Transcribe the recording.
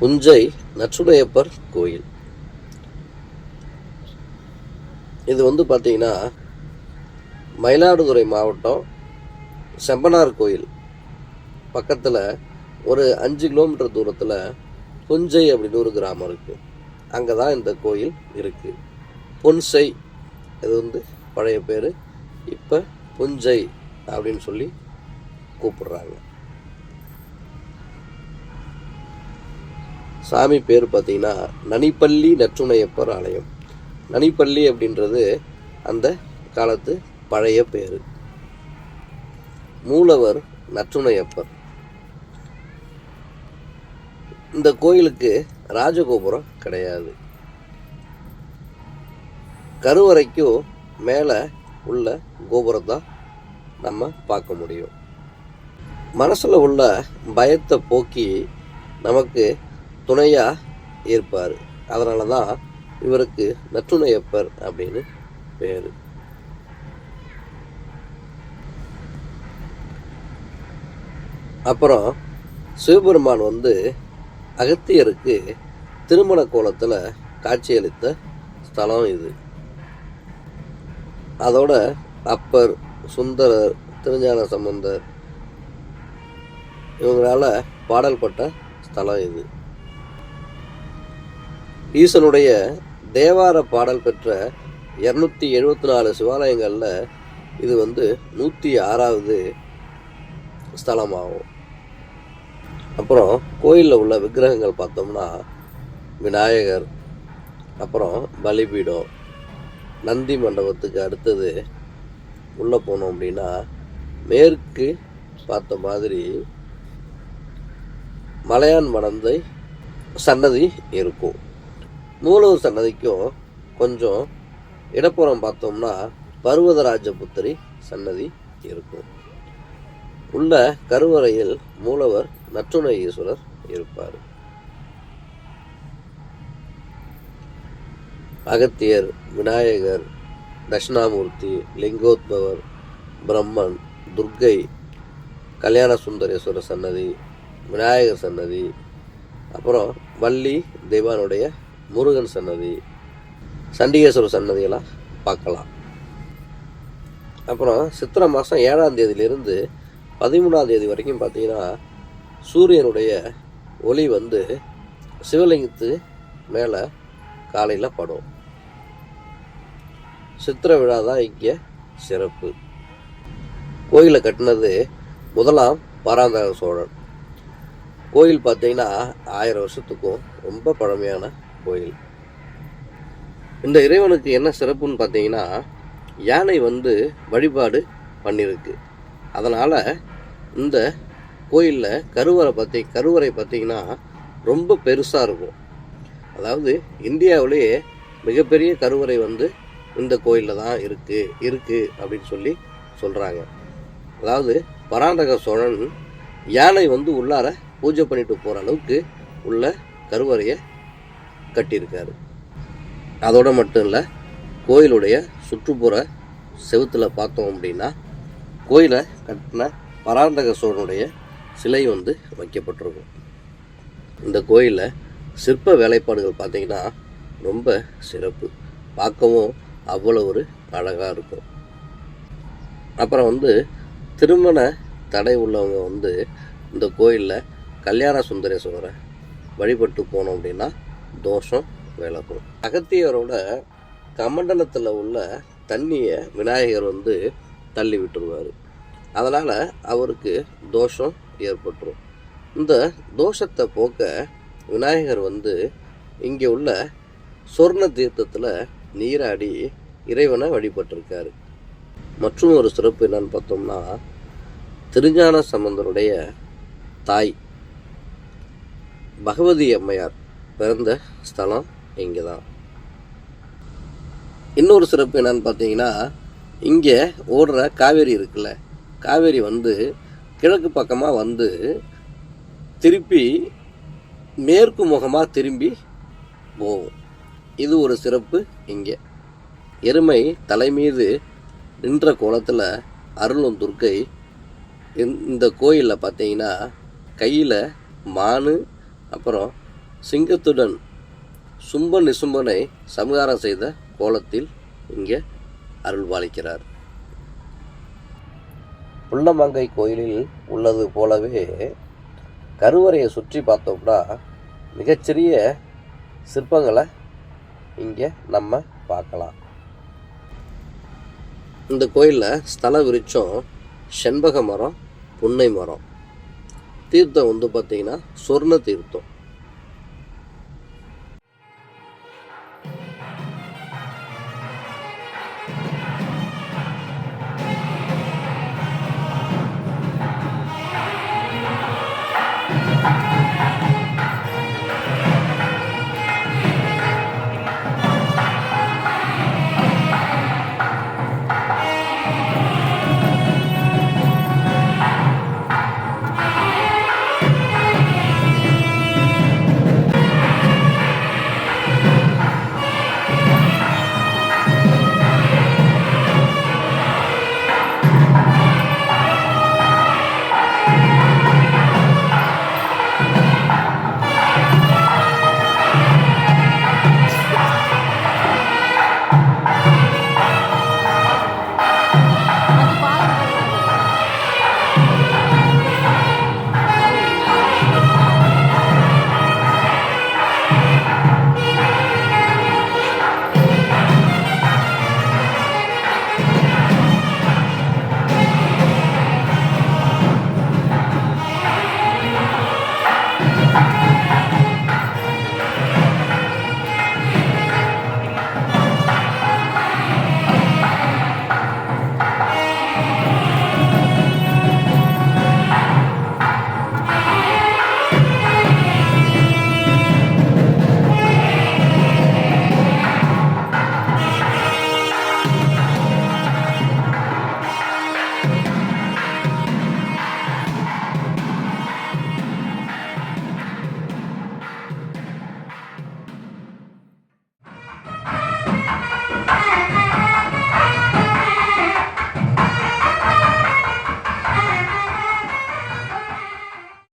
புஞ்சை நச்சுடையப்பர் கோயில். இது வந்து பார்த்தீங்கன்னா மயிலாடுதுறை மாவட்டம் செம்பனார் கோயில். பக்கத்தில் ஒரு அஞ்சு கிலோமீட்டர் தூரத்தில் புஞ்சை அப்படின்னு ஒரு கிராமம் இருக்குது அங்கே தான் இந்த கோயில் இருக்குது புன்சை இது வந்து பழைய பேர். இப்போ புஞ்சை அப்படின்னு சொல்லி கூப்பிடுறாங்க. சாமி பேர் பார்த்தீங்கன்னா நனிப்பள்ளி நற்றுணையப்பர் ஆலயம். நனிப்பள்ளி அப்படின்றது அந்த காலத்து பழைய பேர். மூலவர் நற்றுணையப்பர். இந்த கோயிலுக்கு ராஜகோபுரம் கிடையாது. கருவறைக்கும் மேலே உள்ள கோபுரம் தான் நம்ம பார்க்க முடியும். மனசில் உள்ள பயத்தை போக்கி நமக்கு துணையாக இருப்பார். அதனால தான் இவருக்கு நற்றுணையப்பர் அப்படின்னு பேர். அப்புறம் சிவபெருமான் வந்து அகத்தியருக்கு திருமண கோலத்தில் காட்சியளித்த ஸ்தலம் இது. அதோட அப்பர் சுந்தரர் திருஞான சம்பந்தர் இவங்களால பாடல்பட்ட ஸ்தலம் இது. ஈசனுடைய தேவார பாடல் பெற்ற இரநூத்தி எழுபத்தி நாலு சிவாலயங்களில் இது வந்து நூற்றி ஆறாவது ஸ்தலமாகும். அப்புறம் கோயிலில் உள்ள விக்கிரகங்கள் பார்த்தோம்னா விநாயகர் அப்புறம் பலிபீடம் நந்தி மண்டபத்துக்கு அடுத்தது உள்ளே போனோம் அப்படின்னா மேற்கு பார்த்த மாதிரி மலையான் மணந்தை சன்னதி இருக்கும். மூலவர் சன்னதிக்கும் கொஞ்சம் இடப்புறம் பார்த்தோம்னா பர்வதராஜபுத்திரி சன்னதி இருக்கும். உள்ள கருவறையில் மூலவர் நற்றுணை ஈஸ்வரர் இருப்பார். அகத்தியர் விநாயகர் தட்சிணாமூர்த்தி லிங்கோத்பவர் பிரம்மன் துர்க்கை கல்யாண சுந்தரேஸ்வரர் சன்னதி விநாயகர் சன்னதி அப்புறம் வள்ளி தெய்வானுடைய முருகன் சன்னதி சண்டிகேஸ்வரர் சன்னதியெல்லாம் பார்க்கலாம். அப்புறம் சித்திரை மாதம் ஏழாம் தேதியிலிருந்து பதிமூணாம் தேதி வரைக்கும் பார்த்தீங்கன்னா சூரியனுடைய ஒளி வந்து சிவலிங்கத்து மேலே காலையில் படும். சித்திரை விழா தான் இங்கே சிறப்பு. கோயிலை கட்டினது முதலாம் பராந்தக சோழன். கோயில் பார்த்தீங்கன்னா ஆயிரம் வருஷத்துக்கும் ரொம்ப பழமையான கோயில். இந்த இறைவனுக்கு என்ன சிறப்புன்னு பார்த்தீங்கன்னா யானை வந்து வழிபாடு பண்ணியிருக்கு. அதனால் இந்த கோயிலில் கருவறை பார்த்தி கருவறை பார்த்தீங்கன்னா ரொம்ப பெருசாக இருக்கும். அதாவது இந்தியாவிலேயே மிகப்பெரிய கருவறை வந்து இந்த கோயிலில் தான் இருக்குது இருக்குது அப்படின்னு சொல்லி சொல்கிறாங்க அதாவது பராந்தக சோழன் யானை வந்து உள்ளார பூஜை பண்ணிட்டு போகிற அளவுக்கு உள்ள கருவறையை கட்டியிருக்காரு. அதோடு மட்டும் இல்லை கோயிலுடைய சுற்றுப்புற செவுத்தில் பார்த்தோம் அப்படின்னா கோயிலை கட்டின பராந்தக சோழனுடைய சிலை வந்து வைக்கப்பட்டிருக்கும். இந்த கோயிலில் சிற்ப வேலைப்பாடுகள் பார்த்திங்கன்னா ரொம்ப சிறப்பு. பார்க்கவும் அவ்வளோ ஒரு அழகாக இருக்கும். அப்புறம் வந்து திருமண தடை உள்ளவங்க வந்து இந்த கோயிலில் கல்யாண சுந்தரேஸ்வரரை வழிபட்டு போனோம் அப்படின்னா தோஷம் விலகும் அகத்தியரோட கமண்டலத்தில் உள்ள தண்ணியை விநாயகர் வந்து தள்ளி விட்டுருவார். அதனால் அவருக்கு தோஷம் ஏற்பட்டுரும். இந்த தோஷத்தை போக்க விநாயகர் வந்து இங்கே உள்ள சொர்ண தீர்த்தத்தில் நீராடி இறைவனை வழிபட்டிருக்காரு. மற்றும் ஒரு சிறப்பு என்னன்னு பார்த்தோம்னா திருஞான சம்பந்தருடைய தாய் பகவதி அம்மையார் பிறந்த ஸ்தலம் இங்கே தான் இன்னொரு சிறப்பு என்னன்னு பார்த்தீங்கன்னா இங்கே ஓடுற காவேரி இருக்குல்ல காவேரி வந்து கிழக்கு பக்கமாக வந்து திருப்பி மேற்கு முகமாக திரும்பி போகும். இது ஒரு சிறப்பு இங்கே. எருமை தலைமீது நின்ற கோலத்தில் அருளும் துர்க்கை இந்த கோயிலில் பார்த்தீங்கன்னா கையில் மானு அப்புறம் சிங்கத்துடன் சும்ப நிசும்பனை சமகாரம் செய்த கோலத்தில் இங்கே அருள்பாலிக்கிறார் புள்ளமங்கை கோயிலில் உள்ளது போலவே கருவறையை சுற்றி பார்த்தோம்னா மிகச்சிறிய சிற்பங்களை இங்கே நம்ம பார்க்கலாம். இந்த கோயிலில் ஸ்தல விருட்சம் செண்பக மரம் புன்னை மரம். தீர்த்தம் வந்து பார்த்திங்கன்னா சொர்ண தீர்த்தம்.